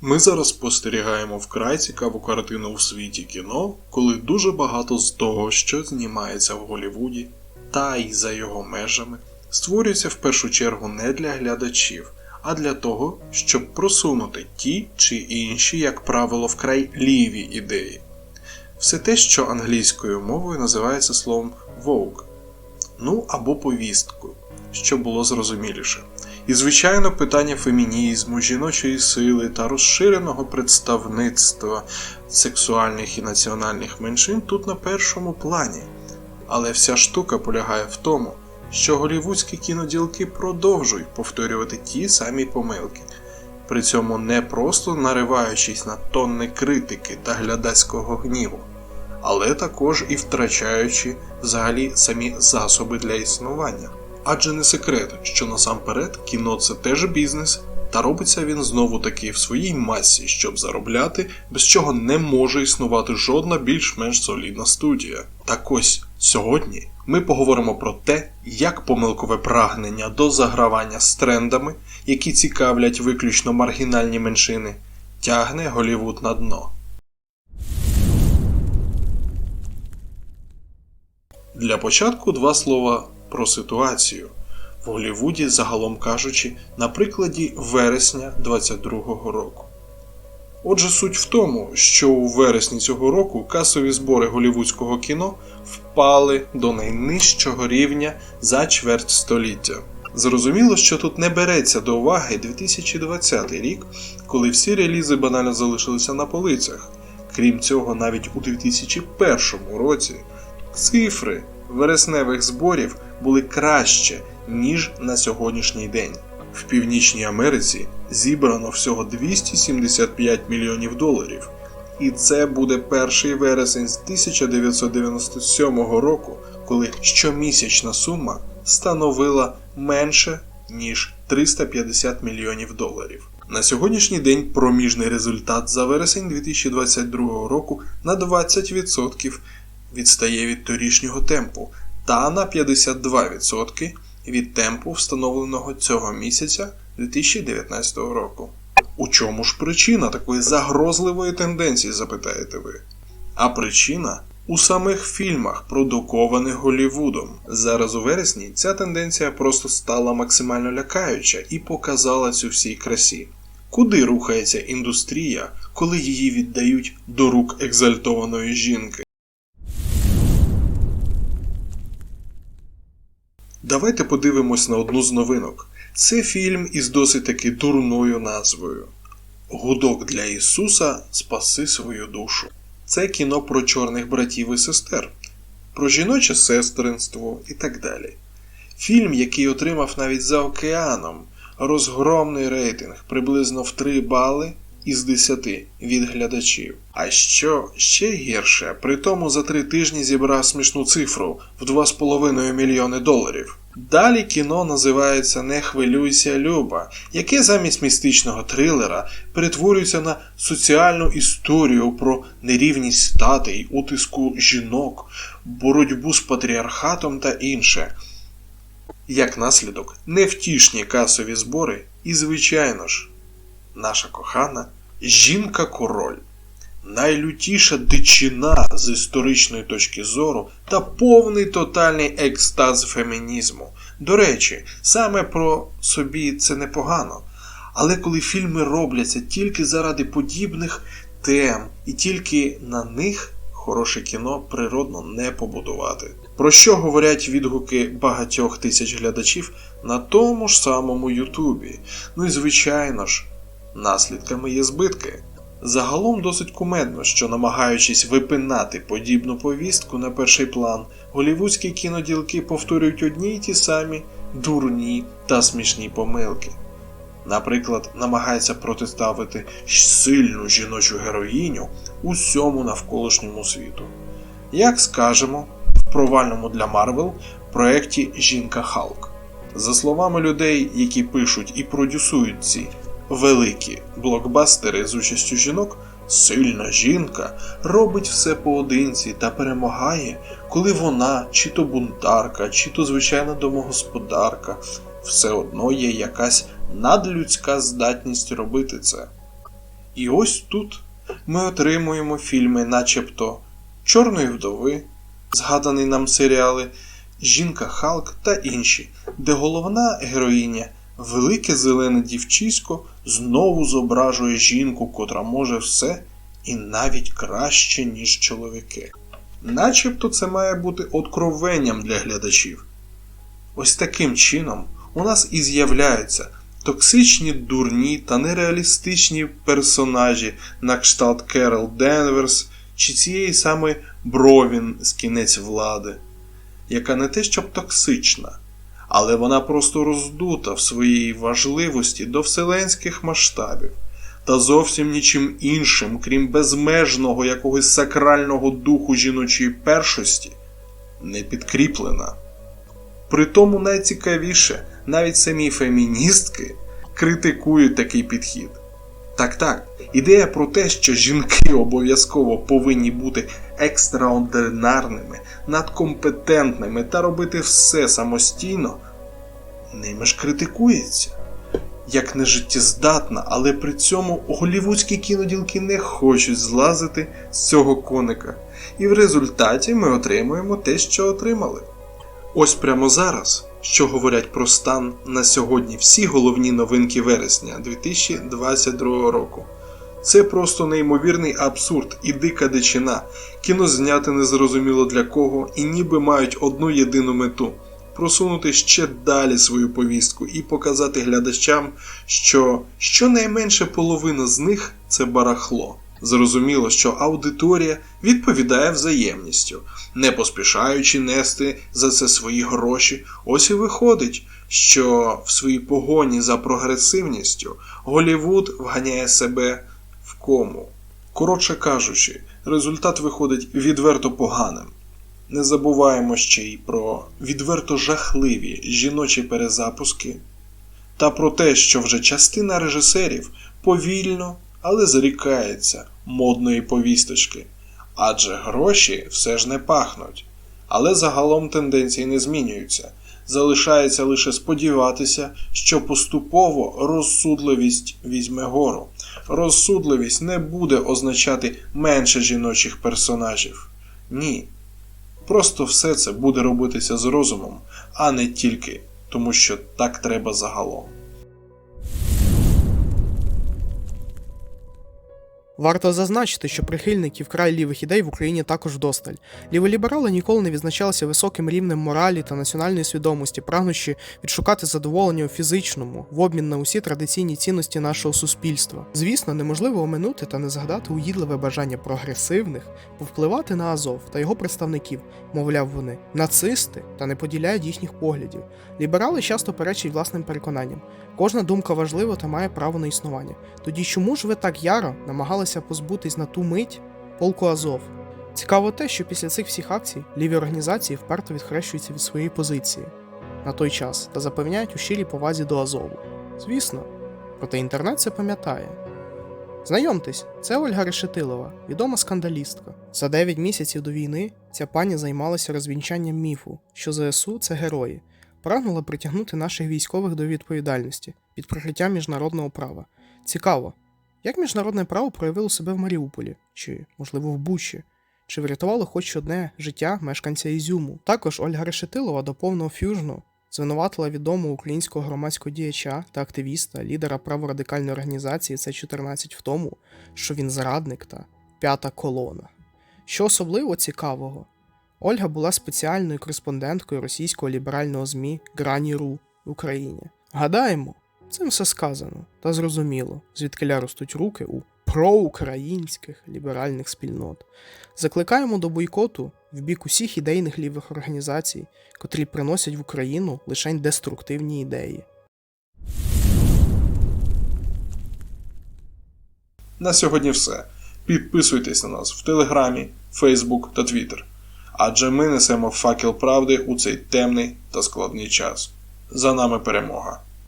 Ми зараз спостерігаємо вкрай цікаву картину у світі кіно, коли дуже багато з того, що знімається в Голлівуді, та й за його межами, створюється в першу чергу не для глядачів, а для того, щоб просунути ті чи інші, як правило, вкрай ліві ідеї. Все те, що англійською мовою називається словом Vogue, ну або повісткою, що було зрозуміліше. І, звичайно, питання фемінізму, жіночої сили та розширеного представництва сексуальних і національних меншин тут на першому плані. Але вся штука полягає в тому, що голівудські кіноділки продовжують повторювати ті самі помилки, при цьому не просто нариваючись на тонни критики та глядацького гніву, але також і втрачаючи взагалі самі засоби для існування. Адже не секрет, що насамперед кіно це теж бізнес, та робиться він знову таки в своїй масі, щоб заробляти, без чого не може існувати жодна більш-менш солідна студія. Так ось сьогодні ми поговоримо про те, як помилкове прагнення до загравання з трендами, які цікавлять виключно маргінальні меншини, тягне Голівуд на дно. Для початку два слова про ситуацію в Голлівуді, загалом кажучи, на прикладі вересня 22-го року. Отже, суть в тому, що у вересні цього року касові збори голівудського кіно впали до найнижчого рівня за чверть століття. Зрозуміло, що тут не береться до уваги 2020 рік, коли всі релізи банально залишилися на полицях. Крім цього, навіть у 2001 році цифри вересневих зборів були краще, ніж на сьогоднішній день. В Північній Америці зібрано всього 275 мільйонів доларів. І це буде перший вересень з 1997 року, коли щомісячна сума становила менше ніж 350 мільйонів доларів. На сьогоднішній день проміжний результат за вересень 2022 року на 20% відстає від торішнього темпу та на 52% від темпу, встановленого цього місяця 2019 року. У чому ж причина такої загрозливої тенденції, запитаєте ви? А причина у самих фільмах, продукованих Голлівудом. Зараз у вересні ця тенденція просто стала максимально лякаюча і показала цю всій красі. Куди рухається індустрія, коли її віддають до рук екзальтованої жінки? Давайте подивимось на одну з новинок. Це фільм із досить таки дурною назвою Гудок для Ісуса Спаси свою душу. Це кіно про чорних братів і сестер, про жіноче сестринство і так далі. Фільм, який отримав навіть за океаном розгромний рейтинг приблизно в 3 бали із 10 від глядачів. А що ще гірше, при тому за три тижні зібрав смішну цифру в 2,5 мільйони доларів. Далі кіно називається Не хвилюйся, Люба, яке замість містичного трилера перетворюється на соціальну історію про нерівність статей, утиску жінок, боротьбу з патріархатом та інше. Як наслідок, невтішні касові збори і, звичайно ж, наша кохана жінка-король. Найлютіша дичина з історичної точки зору та повний тотальний екстаз фемінізму. До речі, саме про собі це непогано. Але коли фільми робляться тільки заради подібних тем і тільки на них хороше кіно природно не побудувати. Про що говорять відгуки багатьох тисяч глядачів на тому ж самому Ютубі. Ну і звичайно ж, наслідками є збитки. Загалом досить кумедно, що намагаючись випинати подібну повістку на перший план, голівудські кіноділки повторюють одні й ті самі дурні та смішні помилки. Наприклад, намагається протиставити сильну жіночу героїню усьому навколишньому світу. Як скажемо, в провальному для Марвел проєкті Жінка Халк. За словами людей, які пишуть і продюсують ці великі блокбастери з участю жінок, сильна жінка робить все поодинці та перемагає, коли вона, чи то бунтарка, чи то звичайна домогосподарка, все одно є якась надлюдська здатність робити це. І ось тут ми отримуємо фільми, начебто Чорної вдови, згадані нам серіали, Жінка Халк та інші, де головна героїня, велике зелене дівчисько, знову зображує жінку, котра може все і навіть краще, ніж чоловіки. Начебто це має бути откровенням для глядачів. Ось таким чином у нас і з'являються токсичні, дурні та нереалістичні персонажі на кшталт Керол Денверс чи цієї самої Бровін з кінець влади, яка не те щоб токсична, але вона просто роздута в своїй важливості до вселенських масштабів та зовсім нічим іншим, крім безмежного якогось сакрального духу жіночої першості, не підкріплена. Притому найцікавіше, навіть самі феміністки критикують такий підхід. Так так, ідея про те, що жінки обов'язково повинні бути екстраординарними, надкомпетентними та робити все самостійно, ними ж критикується. Як нежиттєздатна, але при цьому голівудські кіноділки не хочуть злазити з цього коника. І в результаті ми отримуємо те, що отримали. Ось прямо зараз, що говорять про стан на сьогодні всі головні новинки вересня 2022 року. Це просто неймовірний абсурд і дика дичина. Кіно зняти незрозуміло для кого і ніби мають одну єдину мету просунути ще далі свою повістку і показати глядачам, що щонайменше половина з них це барахло. Зрозуміло, що аудиторія відповідає взаємністю, не поспішаючи нести за це свої гроші. Ось і виходить, що в своїй погоні за прогресивністю Голівуд вганяє себе в кому. Коротше кажучи, результат виходить відверто поганим. Не забуваємо ще й про відверто жахливі жіночі перезапуски та про те, що вже частина режисерів повільно, але зарікається модної повісточки, адже гроші все ж не пахнуть. Але загалом тенденції не змінюються. Залишається лише сподіватися, що поступово розсудливість візьме гору. Розсудливість не буде означати менше жіночих персонажів. Ні. Просто все це буде робитися з розумом, а не тільки тому, що так треба загалом. Варто зазначити, що прихильників край лівих ідей в Україні також вдосталь. Ліволіберали ніколи не відзначалися високим рівнем моралі та національної свідомості, прагнучи відшукати задоволення у фізичному в обмін на усі традиційні цінності нашого суспільства. Звісно, неможливо оминути та не згадати уїдливе бажання прогресивних повпливати на Азов та його представників, мовляв, вони нацисти та не поділяють їхніх поглядів. Ліберали часто перечать власним переконанням. Кожна думка важлива та має право на існування. Тоді чому ж ви так яро намагалися позбутись на ту мить полку Азов? Цікаво те, що після цих всіх акцій ліві організації вперто відхрещуються від своєї позиції на той час та запевняють у щирій повазі до Азову. Звісно, проте інтернет це пам'ятає. Знайомтесь, це Ольга Решетилова, відома скандалістка. За 9 місяців до війни ця пані займалася розвінчанням міфу, що ЗСУ це герої, прагнула притягнути наших військових до відповідальності під прикриттям міжнародного права. Цікаво, як міжнародне право проявило себе в Маріуполі, чи, можливо, в Бучі, чи врятувало хоч одне життя мешканця Ізюму. Також Ольга Решетилова до повного фюжну звинуватила відомого українського громадського діяча та активіста, лідера праворадикальної організації С14 в тому, що він зрадник та п'ята колона. Що особливо цікавого, Ольга була спеціальною кореспонденткою російського ліберального ЗМІ Грані.ру в Україні. Гадаємо, цим все сказано та зрозуміло, звідки ростуть руки у проукраїнських ліберальних спільнот. Закликаємо до бойкоту в бік усіх ідейних лівих організацій, котрі приносять в Україну лише деструктивні ідеї. На сьогодні все. Підписуйтесь на нас в Телеграмі, Фейсбук та Твіттер. Адже ми несемо факел правди у цей темний та складний час. За нами перемога!